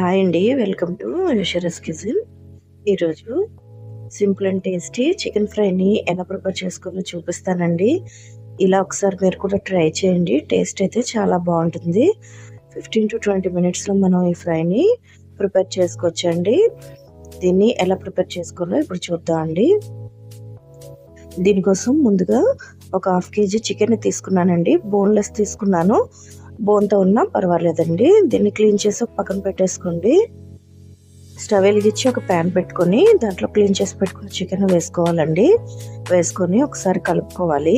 Hi అండి. Welcome to యషరస్ kitchen ఈరోజు సింపుల్ అండ్ టేస్టీ చికెన్ ఫ్రైని ఎలా ప్రిపేర్ చేసుకోవాలో చూపిస్తానండి. ఇలా ఒకసారి మీరు కూడా ట్రై చేయండి. టేస్ట్ అయితే చాలా బాగుంటుంది. ఫిఫ్టీన్ టు ట్వంటీ మినిట్స్లో మనం ఈ ఫ్రైని ప్రిపేర్ చేసుకోవచ్చండి. దీన్ని ఎలా ప్రిపేర్ చేసుకోవాలో ఇప్పుడు చూద్దాం అండి. దీనికోసం ముందుగా ఒక హాఫ్ కేజీ చికెన్ తీసుకున్నానండి. బోన్లెస్ తీసుకున్నాను. బోన్తో ఉన్నా పర్వాలేదండి. దీన్ని క్లీన్ చేసి ఒక పక్కన పెట్టేసుకోండి. స్టవ్ వెలిగించి ఒక ప్యాన్ పెట్టుకొని దాంట్లో క్లీన్ చేసి పెట్టుకుని చికెన్ వేసుకోవాలండి. వేసుకొని ఒకసారి కలుపుకోవాలి.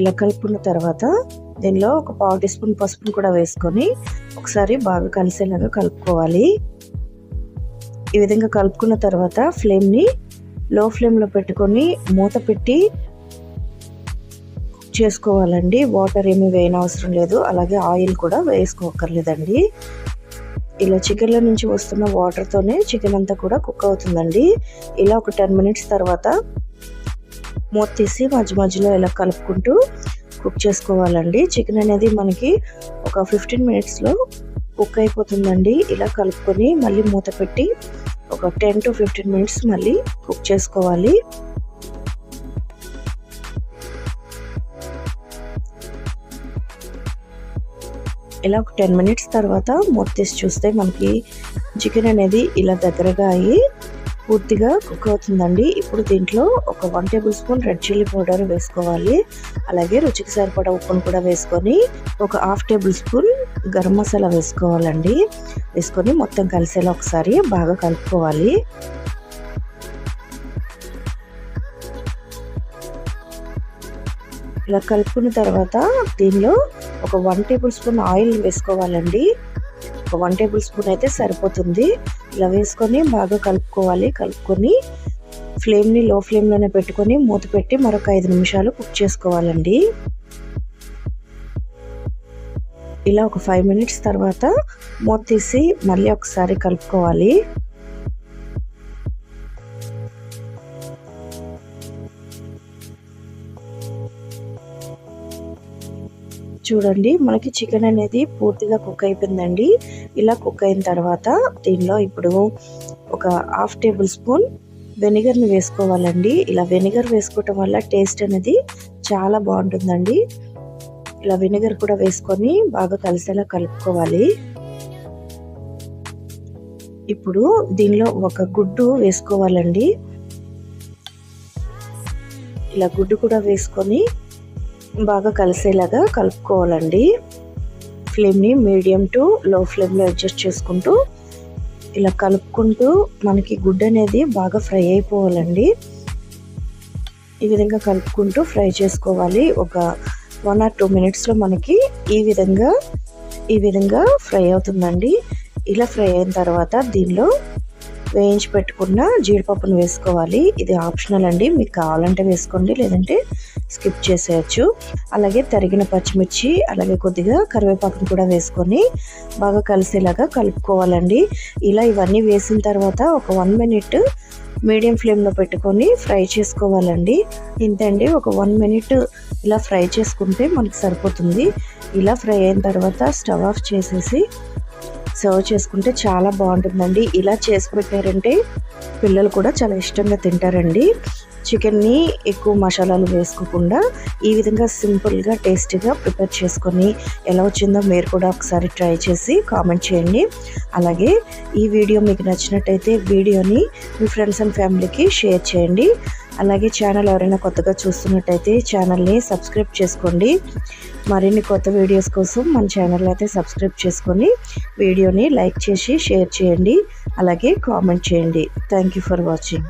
ఇలా కలుపుకున్న తర్వాత దీనిలో ఒక పావు టీ స్పూన్ పసుపును కూడా వేసుకొని ఒకసారి బాగా కలిసేలాగా కలుపుకోవాలి. ఈ విధంగా కలుపుకున్న తర్వాత ఫ్లేమ్ని లో ఫ్లేమ్లో పెట్టుకొని మూత పెట్టి చేసుకోవాలండి. వాటర్ ఏమి వేయనవసరం లేదు. అలాగే ఆయిల్ కూడా వేసుకోకర్లేదండి ఇలా చికెన్లో నుంచి వస్తున్న వాటర్తోనే చికెన్ అంతా కూడా కుక్ అవుతుందండి. ఇలా ఒక టెన్ మినిట్స్ తర్వాత మూత తీసి మధ్య మధ్యలో ఇలా కలుపుకుంటూ కుక్ చేసుకోవాలండి. చికెన్ అనేది మనకి ఒక ఫిఫ్టీన్ మినిట్స్లో కుక్ అయిపోతుందండి. ఇలా కలుపుకొని మళ్ళీ మూత పెట్టి ఒక టెన్ టు ఫిఫ్టీన్ మినిట్స్ మళ్ళీ కుక్ చేసుకోవాలి. ఇలా ఒక టెన్ మినిట్స్ తర్వాత మూత తీసి చూస్తే మనకి చికెన్ అనేది ఇలా దగ్గరగా అయ్యి పూర్తిగా కుక్ అవుతుందండి. ఇప్పుడు దీంట్లో ఒక one tablespoon red chilli powder వేసుకోవాలి. అలాగే రుచికి సరిపడా ఉప్పును కూడా వేసుకొని ఒక half tablespoon garam masala వేసుకోవాలండి. వేసుకొని మొత్తం కలిసేలా ఒకసారి బాగా కలుపుకోవాలి. ఇలా కలుపుకున్న తర్వాత దీనిలో ఒక వన్ టేబుల్ స్పూన్ ఆయిల్ వేసుకోవాలండి. ఒక వన్ టేబుల్ స్పూన్ అయితే సరిపోతుంది. ఇలా వేసుకొని బాగా కలుపుకోవాలి. కలుపుకొని ఫ్లేమ్ని లో ఫ్లేమ్లోనే పెట్టుకొని మూత పెట్టి మరొక ఐదు నిమిషాలు కుక్ చేసుకోవాలండి. ఇలా ఒక ఫైవ్ మినిట్స్ తర్వాత మూత తీసి మళ్ళీ ఒకసారి కలుపుకోవాలి. చూడండి మనకి చికెన్ అనేది పూర్తిగా కుక్ అయిపోయిందండి. ఇలా కుక్ అయిన తర్వాత దీనిలో ఇప్పుడు ఒక హాఫ్ టేబుల్ స్పూన్ వెనిగర్ని వేసుకోవాలండి. ఇలా వెనిగర్ వేసుకోవటం వల్ల టేస్ట్ అనేది చాలా బాగుంటుందండి. ఇలా వెనిగర్ కూడా వేసుకొని బాగా కలిసేలా కలుపుకోవాలి. ఇప్పుడు దీనిలో ఒక గుడ్డు వేసుకోవాలండి. ఇలా గుడ్డు కూడా వేసుకొని బాగా కలిసేలాగా కలుపుకోవాలండి. ఫ్లేమ్ని మీడియం టు లో ఫ్లేమ్లో అడ్జస్ట్ చేసుకుంటూ ఇలా కలుపుకుంటూ మనకి గుడ్డు అనేది బాగా ఫ్రై అయిపోవాలండి. ఈ విధంగా కలుపుకుంటూ ఫ్రై చేసుకోవాలి. ఒక వన్ ఆర్ టూ మినిట్స్లో మనకి ఈ విధంగా ఈ విధంగా ఫ్రై అవుతుందండి. ఇలా ఫ్రై అయిన తర్వాత దీనిలో వేయించి పెట్టుకున్న జీడిపప్పును వేసుకోవాలి. ఇది ఆప్షనల్ అండి. మీకు కావాలంటే వేసుకోండి. లేదంటే స్కిప్ చేసేయచ్చు. అలాగే తరిగిన పచ్చిమిర్చి అలాగే కొద్దిగా కరివేపాకును కూడా వేసుకొని బాగా కలిసేలాగా కలుపుకోవాలండి. ఇలా ఇవన్నీ వేసిన తర్వాత ఒక వన్ మినిట్ మీడియం ఫ్లేమ్లో పెట్టుకొని ఫ్రై చేసుకోవాలండి. ఇంతండి ఒక వన్ మినిట్ ఇలా ఫ్రై చేసుకుంటే మనకు సరిపోతుంది. ఇలా ఫ్రై అయిన తర్వాత స్టవ్ ఆఫ్ చేసేసి సర్వ్ చేసుకుంటే చాలా బాగుంటుందండి. ఇలా చేసి పెట్టారంటే పిల్లలు కూడా చాలా ఇష్టంగా తింటారండి. చికెన్ని ఎక్కువ మసాలాలు వేసుకోకుండా ఈ విధంగా సింపుల్గా టేస్టీగా ప్రిపేర్ చేసుకొని ఎలా వచ్చిందో మీరు కూడా ఒకసారి ట్రై చేసి కామెంట్ చేయండి. అలాగే ఈ వీడియో మీకు నచ్చినట్టయితే వీడియోని మీ ఫ్రెండ్స్ అండ్ ఫ్యామిలీకి షేర్ చేయండి. అలాగే ఛానల్ ఎవరైనా కొత్తగా చూస్తున్నట్టయితే ఛానల్ని సబ్స్క్రైబ్ చేసుకోండి. మరిన్ని కొత్త వీడియోస్ కోసం మన ఛానల్ అయితే సబ్స్క్రైబ్ చేసుకొని వీడియోని లైక్ చేసి షేర్ చేయండి. అలాగే కామెంట్ చేయండి. Thank you for watching.